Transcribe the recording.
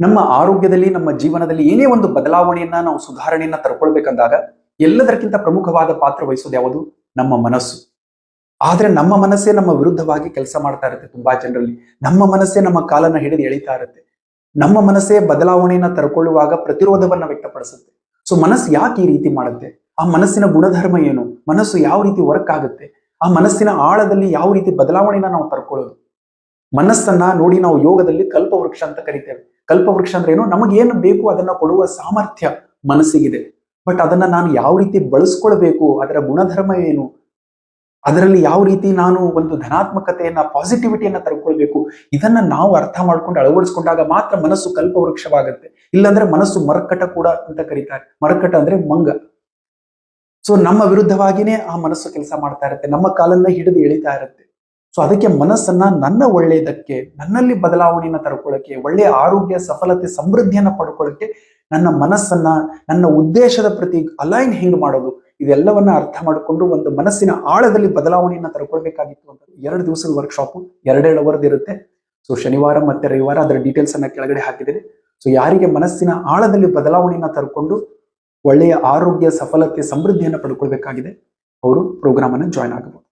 ನಮ್ಮ ಆರೋಗ್ಯದಲ್ಲಿ, ನಮ್ಮ ಜೀವನದಲ್ಲಿ ಏನೇ ಒಂದು ಬದಲಾವಣೆಯನ್ನ ನಾವು ಸುಧಾರಣೆಯನ್ನ ತರ್ಕೊಳ್ಬೇಕಂದಾಗ ಎಲ್ಲದಕ್ಕಿಂತ ಪ್ರಮುಖವಾದ ಪಾತ್ರ ವಹಿಸೋದು ಯಾವುದು? ನಮ್ಮ ಮನಸ್ಸು. ಆದ್ರೆ ನಮ್ಮ ಮನಸ್ಸೇ ನಮ್ಮ ವಿರುದ್ಧವಾಗಿ ಕೆಲಸ ಮಾಡ್ತಾ ಇರುತ್ತೆ ತುಂಬಾ ಜನರಲ್ಲಿ. ನಮ್ಮ ಮನಸ್ಸೇ ನಮ್ಮ ಕಾಲನ್ನ ಹಿಡಿದು ಎಳಿತಾ ಇರುತ್ತೆ. ನಮ್ಮ ಮನಸ್ಸೇ ಬದಲಾವಣೆಯನ್ನ ತರ್ಕೊಳ್ಳುವಾಗ ಪ್ರತಿರೋಧವನ್ನ ವ್ಯಕ್ತಪಡಿಸುತ್ತೆ. ಸೊ ಮನಸ್ಸು ಯಾಕೆ ಈ ರೀತಿ ಮಾಡುತ್ತೆ? ಆ ಮನಸ್ಸಿನ ಗುಣಧರ್ಮ ಏನು? ಮನಸ್ಸು ಯಾವ ರೀತಿ ವರ್ಕ್ ಆಗುತ್ತೆ? ಆ ಮನಸ್ಸಿನ ಆಳದಲ್ಲಿ ಯಾವ ರೀತಿ ಬದಲಾವಣೆಯನ್ನ ನಾವು ತರ್ಕೊಳ್ಳೋದು ಮನಸ್ಸನ್ನ ನೋಡಿ ನಾವು ಯೋಗದಲ್ಲಿ ಕಲ್ಪವೃಕ್ಷ ಅಂತ ಕರಿತೇವೆ. ಕಲ್ಪವೃಕ್ಷ ಅಂದ್ರೆ ಏನು? ನಮಗೆ ಏನು ಬೇಕು ಅದನ್ನ ಕೊಡುವ ಸಾಮರ್ಥ್ಯ ಮನಸ್ಸಿಗಿದೆ. ಬಟ್ ಅದನ್ನ ನಾನು ಯಾವ ರೀತಿ ಬಳಸ್ಕೊಳ್ಬೇಕು? ಅದರ ಗುಣಧರ್ಮ ಏನು? ಅದರಲ್ಲಿ ಯಾವ ರೀತಿ ನಾನು ಒಂದು ಧನಾತ್ಮಕತೆಯನ್ನ ಪಾಸಿಟಿವಿಟಿಯನ್ನ ತರ್ಕೊಳ್ಬೇಕು? ಇದನ್ನ ನಾವು ಅರ್ಥ ಮಾಡ್ಕೊಂಡು ಅಳವಡಿಸ್ಕೊಂಡಾಗ ಮಾತ್ರ ಮನಸ್ಸು ಕಲ್ಪವೃಕ್ಷವಾಗುತ್ತೆ. ಇಲ್ಲಾಂದ್ರೆ ಮನಸ್ಸು ಮರಕಟ ಕೂಡ ಅಂತ ಕರೀತಾರೆ. ಮರಕಟ ಅಂದ್ರೆ ಮಂಗ. ಸೊ ನಮ್ಮ ವಿರುದ್ಧವಾಗಿನೇ ಆ ಮನಸ್ಸು ಕೆಲಸ ಮಾಡ್ತಾ ಇರುತ್ತೆ. ನಮ್ಮ ಕಾಲನ್ನ ಹಿಡಿದು ಎಳಿತಾ ಇರುತ್ತೆ. ಸೊ ಅದಕ್ಕೆ ಮನಸ್ಸನ್ನ ನನ್ನ ಒಳ್ಳೆಯದಕ್ಕೆ, ನನ್ನಲ್ಲಿ ಬದಲಾವಣೆಯನ್ನ ತರ್ಕೊಳ್ಳೋಕೆ ಒಳ್ಳೆಯ ಆರೋಗ್ಯ, ಸಫಲತೆ, ಸಮೃದ್ಧಿಯನ್ನ ಪಡ್ಕೊಳ್ಳೋಕೆ ನನ್ನ ಮನಸ್ಸನ್ನ, ನನ್ನ ಉದ್ದೇಶದ ಪ್ರತಿ ಅಲೈನ್ ಹೆಂಗ್ ಮಾಡೋದು, ಇದೆಲ್ಲವನ್ನ ಅರ್ಥ ಮಾಡಿಕೊಂಡು ಒಂದು ಮನಸ್ಸಿನ ಆಳದಲ್ಲಿ ಬದಲಾವಣೆಯನ್ನ ತರ್ಕೊಳ್ಬೇಕಾಗಿತ್ತು ಅಂತ. ಎರಡು ದಿವಸದ ವರ್ಕ್ಶಾಪ್ ಎರಡೆರಡು ಅವರ್ದು ಇರುತ್ತೆ. ಸೊ ಶನಿವಾರ ಮತ್ತೆ ರವಿವಾರ ಅದರ ಡೀಟೇಲ್ಸ್ ಅನ್ನ ಕೆಳಗಡೆ ಹಾಕಿದ್ದೇನೆ. ಸೊ ಯಾರಿಗೆ ಮನಸ್ಸಿನ ಆಳದಲ್ಲಿ ಬದಲಾವಣೆಯನ್ನ ತರ್ಕೊಂಡು ಒಳ್ಳೆಯ ಆರೋಗ್ಯ, ಸಫಲತೆ, ಸಮೃದ್ಧಿಯನ್ನ ಪಡ್ಕೊಳ್ಬೇಕಾಗಿದೆ, ಅವರು ಪ್ರೋಗ್ರಾಮ್ ಅನ್ನು ಜಾಯ್ನ್ ಆಗಬಹುದು.